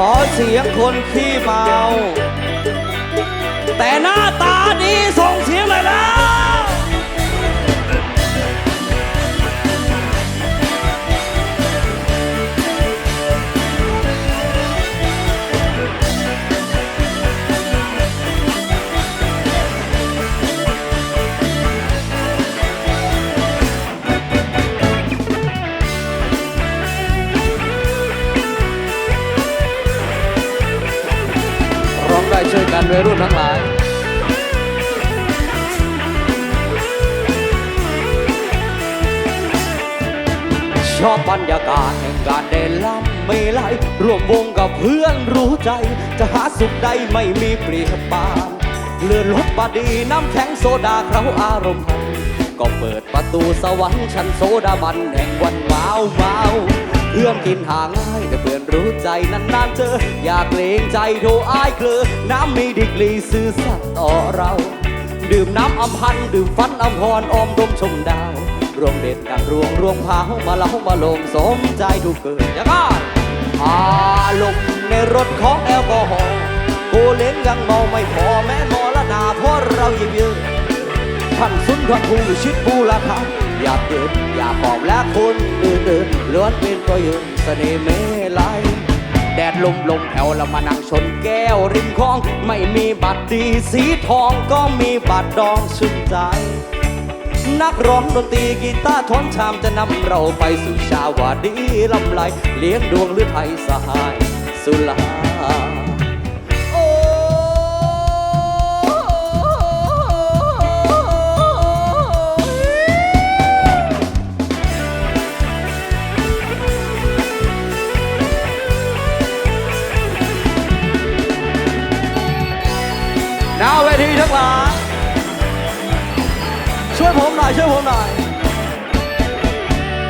ขอเสียงคนขี้เมา แต่หน้าตาดีส ได้ช่วยกันวัยรุ่นทั้งหลายชอบบรรยากาศแห่งการเดินล่ำไม่ไหลร่วมวงกับเพื่อนรู้ใจ จะหาสุขใดไม่มีเปรียบปานเลื่อนรถบาดีน้ำแข็งโซดาเขาอารมณ์พันก็เปิดประตูสวรรค์ชั้นโซดาบันแห่งวันว้าวว้าว เพื่อนกินหาง่ายแต่เพื่อนรู้ใจนานๆเจอ อยากเกรงใจโทอายเกลือ น้ำมีดีกรีซื่อสัตย์ต่อเรา ดื่มน้ำอำพันดื่มฟันอำพรออมดมชมดาว รวมเด็ดดังรวงรวงพามาเล่ามาลงสมใจทุกเกิดยังไงอารมณ์ในรถของแอลกอฮอล์โกเล้งยังเมาไม่พอแม้มอละนาเพราะเราหยิบยืนท่านสุนทรภูชิดบูราคา อยากเดินอยากขอบและคนอื่นเดินล้วนเป็นตัวยืนเสน่ห์เมลัยแดดลมลมแผ่วแล้วมานั่งชนแก้วริมคลอง ไม่มีบัตรดีสีทองก็มีบัตรดองชื่นใจ นักร้องดนตรีกีตาร์ท้อนชามจะนำเราไปสู่ชาวาดีลำไรเลี้ยงดวงหรือไทยสหายสุลา ลาช่วยผมหน่อย ช่วยผมหน่อย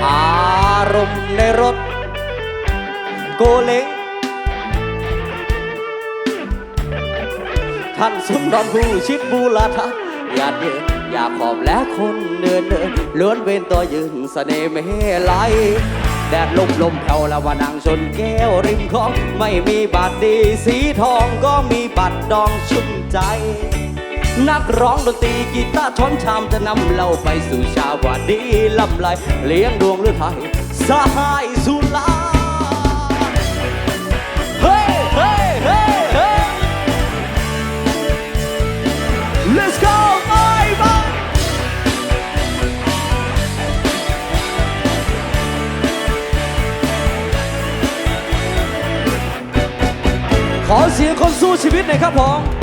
อารมณ์ในรถ โกเล้งท่านสุนทรภูชิดบูรทัศอย่าเดินอย่าขอบและคนเดินเดินล้วนเป็นตัวยืนเสน่ห์ไม่ไหลแดดลมลมแผ่วล้วานังชนแก้วริมคลอง ไม่มีบัตรดีสีทองก็มีบัตรดองชุ่มใจ นักร้องดนตรีกีตาร์ช้อนชามจะนำเราไปสู่ชาวาดีลำไรเลี้ยงดวงหรือไทยสหายสุลาเฮ้เฮ้เฮ้เฮ้ Let's go ไปไปขอเสียงคนสู้ชีวิตหน่อยครับผม